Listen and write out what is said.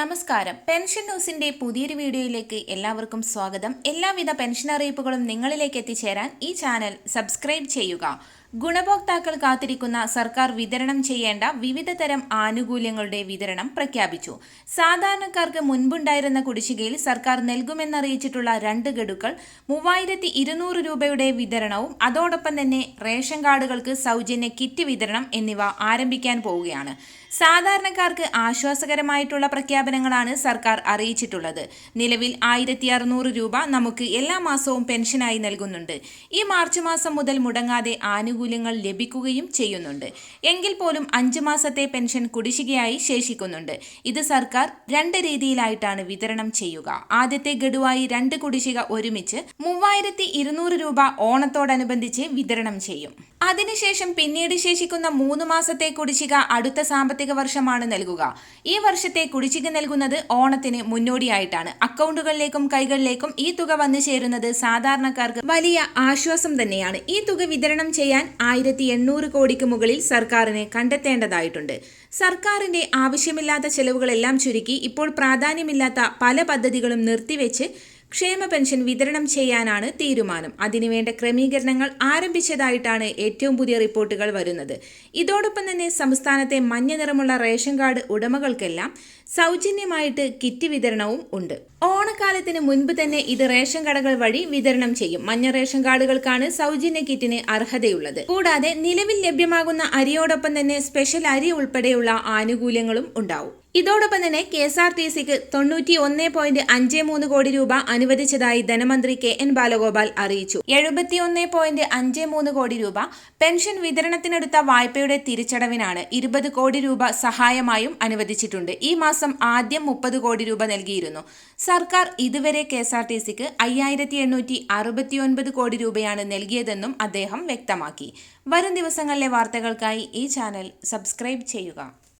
നമസ്കാരം. പെൻഷൻ ന്യൂസിന്റെ പുതിയൊരു വീഡിയോയിലേക്ക് എല്ലാവർക്കും സ്വാഗതം. എല്ലാവിധ പെൻഷൻ അറിയിപ്പുകളും നിങ്ങളിലേക്ക് എത്തിച്ചേരാൻ ഈ ചാനൽ സബ്സ്ക്രൈബ് ചെയ്യുക. ഗുണഭോക്താക്കൾ കാത്തിരിക്കുന്ന സർക്കാർ വിതരണം ചെയ്യേണ്ട വിവിധ തരം ആനുകൂല്യങ്ങളുടെ വിതരണം പ്രഖ്യാപിച്ചു. സാധാരണക്കാർക്ക് മുൻപുണ്ടായിരുന്ന കുടിശ്ശികയിൽ സർക്കാർ നൽകുമെന്നറിയിച്ചിട്ടുള്ള രണ്ട് ഗഡുക്കൾ മൂവായിരത്തി ഇരുന്നൂറ് രൂപയുടെ വിതരണവും അതോടൊപ്പം തന്നെ റേഷൻ കാർഡുകൾക്ക് സൗജന്യ കിറ്റ് വിതരണം എന്നിവ ആരംഭിക്കാൻ പോവുകയാണ്. സാധാരണക്കാർക്ക് ആശ്വാസകരമായിട്ടുള്ള പ്രഖ്യാപനങ്ങളാണ് സർക്കാർ അറിയിച്ചിട്ടുള്ളത്. നിലവിൽ ആയിരത്തി രൂപ നമുക്ക് എല്ലാ മാസവും പെൻഷനായി നൽകുന്നുണ്ട്. ഈ മാർച്ച് മാസം മുതൽ മുടങ്ങാതെ ആനുകൂല്യങ്ങൾ ലഭിക്കുകയും ചെയ്യുന്നുണ്ട്. എങ്കിൽ പോലും അഞ്ച് മാസത്തെ പെൻഷൻ കുടിശ്ശികയായി ശേഷിക്കുന്നുണ്ട്. ഇത് സർക്കാർ രണ്ട് രീതിയിലായിട്ടാണ് വിതരണം ചെയ്യുക. ആദ്യത്തെ ഗഡുവായി രണ്ട് കുടിശ്ശിക ഒരുമിച്ച് മൂവായിരത്തി ഇരുന്നൂറ് രൂപ ഓണത്തോടനുബന്ധിച്ച് വിതരണം ചെയ്യും. അതിനുശേഷം പിന്നീട് ശേഷിക്കുന്ന മൂന്ന് മാസത്തെ കുടിശ്ശിക അടുത്ത സാമ്പത്തിക വർഷമാണ് നൽകുക. ഈ വർഷത്തെ കുടിശ്ശിക നൽകുന്നത് ഓണത്തിന് മുന്നോടിയായിട്ടാണ്. അക്കൗണ്ടുകളിലേക്കും കൈകളിലേക്കും ഈ തുക വന്നു ചേരുന്നത് സാധാരണക്കാർക്ക് വലിയ ആശ്വാസം തന്നെയാണ്. ഈ തുക വിതരണം ചെയ്യാൻ ആയിരത്തി എണ്ണൂറ് കോടിക്ക് മുകളിൽ സർക്കാരിന് കണ്ടെത്തേണ്ടതായിട്ടുണ്ട്. സർക്കാരിന്റെ ആവശ്യമില്ലാത്ത ചെലവുകളെല്ലാം ചുരുക്കി ഇപ്പോൾ പ്രാധാന്യമില്ലാത്ത പല പദ്ധതികളും നിർത്തിവെച്ച് ക്ഷേമ പെൻഷൻ വിതരണം ചെയ്യാനാണ് തീരുമാനം. അതിനുവേണ്ട ക്രമീകരണങ്ങൾ ആരംഭിച്ചതായിട്ടാണ് ഏറ്റവും പുതിയ റിപ്പോർട്ടുകൾ വരുന്നത്. ഇതോടൊപ്പം തന്നെ സംസ്ഥാനത്തെ മഞ്ഞ നിറമുള്ള റേഷൻ കാർഡ് ഉടമകൾക്കെല്ലാം സൗജന്യമായിട്ട് കിറ്റ് വിതരണവും ഉണ്ട്. ഓണക്കാലത്തിന് മുൻപ് തന്നെ ഇത് റേഷൻ കടകൾ വഴി വിതരണം ചെയ്യും. മഞ്ഞ റേഷൻ കാർഡുകൾക്കാണ് സൗജന്യ കിറ്റിന് അർഹതയുള്ളത്. കൂടാതെ നിലവിൽ ലഭ്യമാകുന്ന അരിയോടൊപ്പം തന്നെ സ്പെഷ്യൽ അരി ഉൾപ്പെടെയുള്ള ആനുകൂല്യങ്ങളും ഉണ്ടാവും. ഇതോടൊപ്പം തന്നെ കെ എസ് ആർ ടി സിക്ക് തൊണ്ണൂറ്റി ഒന്ന് പോയിന്റ് അഞ്ച് മൂന്ന് കോടി രൂപ അനുവദിച്ചതായി ധനമന്ത്രി കെ എൻ ബാലഗോപാൽ അറിയിച്ചു. എഴുപത്തി ഒന്ന് പോയിന്റ് അഞ്ച് മൂന്ന് കോടി രൂപ പെൻഷൻ വിതരണത്തിനെടുത്ത വായ്പയുടെ തിരിച്ചടവിനാണ് ഇരുപത് കോടി രൂപ സഹായമായും അനുവദിച്ചിട്ടുണ്ട്. ഈ മാസം ആദ്യം മുപ്പത് കോടി രൂപ നൽകിയിരുന്നു. സർക്കാർ ഇതുവരെ കെ എസ് ആർ ടി സിക്ക് അയ്യായിരത്തി എണ്ണൂറ്റി അറുപത്തി ഒൻപത് കോടി രൂപയാണ് നൽകിയതെന്നും അദ്ദേഹം വ്യക്തമാക്കി. വരും ദിവസങ്ങളിലെ വാർത്തകൾക്കായി ഈ ചാനൽ സബ്സ്ക്രൈബ് ചെയ്യുക.